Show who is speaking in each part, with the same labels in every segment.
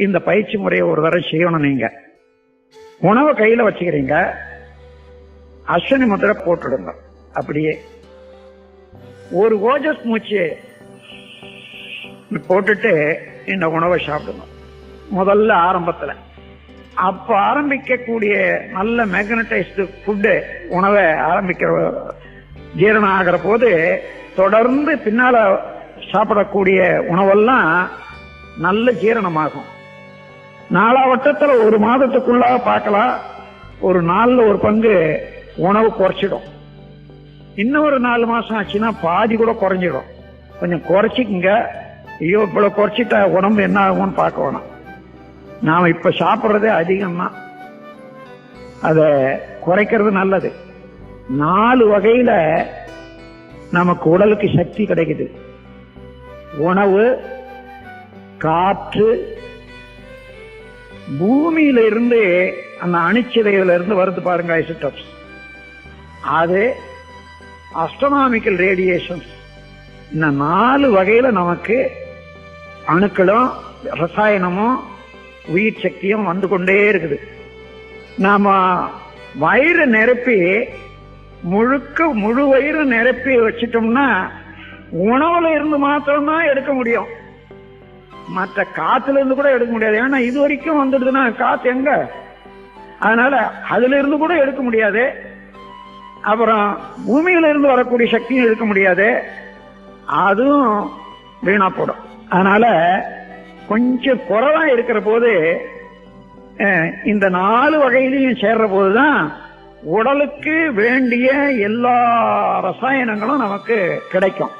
Speaker 1: இந்த பயிற்சி முறையை ஒரு தடவை செய்யணும் நீங்க. உணவை கையில வச்சுக்கிறீங்க. அஸ்வினி முத்திரை போட்டுடுங்க. அப்படியே. ஒரு ஓஜஸ் மூச்சு போட்டுட்டு இந்த உணவை சாப்பிடுங்க. முதல்ல ஆரம்பத்துல. அப்ப ஆரம்பிக்கக்கூடிய நல்ல மேக்னடைஸ்டு ஃபுட்டு உணவை ஆரம்பிக்கிற ஜீரணம் ஆகிற போது தொடர்ந்து பின்னால சாப்பிடக்கூடிய உணவெல்லாம் நல்ல ஜீரணமாகும். நாலாவட்டத்துல ஒரு மாதத்துக்குள்ளாக பார்க்கலாம். ஒரு நாள்ல ஒரு பங்கு உணவு குறைச்சிடும். இன்னும் ஒரு நாலு மாசம் ஆச்சுன்னா பாதி கூட குறைஞ்சிடும். கொஞ்சம் குறைச்சிக்கங்க. ஐயோ இவ்வளவு குறைச்சிட்டா உடம்பு என்ன ஆகும்னு பார்க்க வேணாம். நாம இப்ப சாப்பிட்றதே அதிகம்தான் அத குறைக்கிறது நல்லது. நாலு வகையில நமக்கு உடலுக்கு சக்தி கிடைக்குது. உணவு காற்று பூமியில இருந்து அந்த அணுச்சிதைவுல இருந்து வருது பாருங்க ஐசோடோப்ஸ். அது அஸ்ட்ரோனாமிக்கல் ரேடியேஷன்ஸ் இந்த நாலு வகையில நமக்கு அணுக்களும் ரசாயனமும் உயிர் சக்தியும் வந்து கொண்டே இருக்குது. நாம வயிறு நிரப்பி முழுக்க முழு வயிறு நிரப்பி வச்சிட்டோம்னா உணவுல இருந்து மாத்திரம்தான் எடுக்க முடியும். மற்ற காத்துல இருந்து கூட எடுக்க முடியாது. ஏன்னா இது வரைக்கும் வந்துடுதுன்னா காத்து எங்க? அதனால அதுல இருந்து கூட எடுக்க முடியாது. அப்புறம் பூமியில இருந்து வரக்கூடிய சக்தியும் எடுக்க முடியாது. அதுவும் வீணா போடும். அதனால கொஞ்சம் குறைவா இருக்கிற போது இந்த நாலு வகையிலையும் சேர்ற போதுதான் உடலுக்கு வேண்டிய எல்லா ரசாயனங்களும் நமக்கு கிடைக்கும்.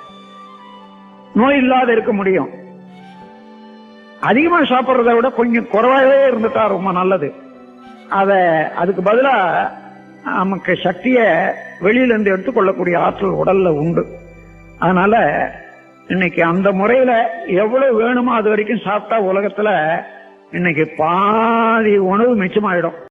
Speaker 1: நோய் இல்லாத இருக்க முடியும். அதிகமா சாப்பிடுறத விட கொஞ்சம் குறைவாகவே இருந்துட்டா ரொம்ப நல்லது. அத அதுக்கு பதிலா நமக்கு சக்திய வெளியில இருந்து எடுத்துக்கொள்ளக்கூடிய ஆற்றல் உடல்ல உண்டு. அதனால இன்னைக்கு அந்த முறையில எவ்வளவு வேணுமோ அது வரைக்கும் சாப்பிட்டா உலகத்துல இன்னைக்கு பாதி உணவு மிச்சமாயிடும்.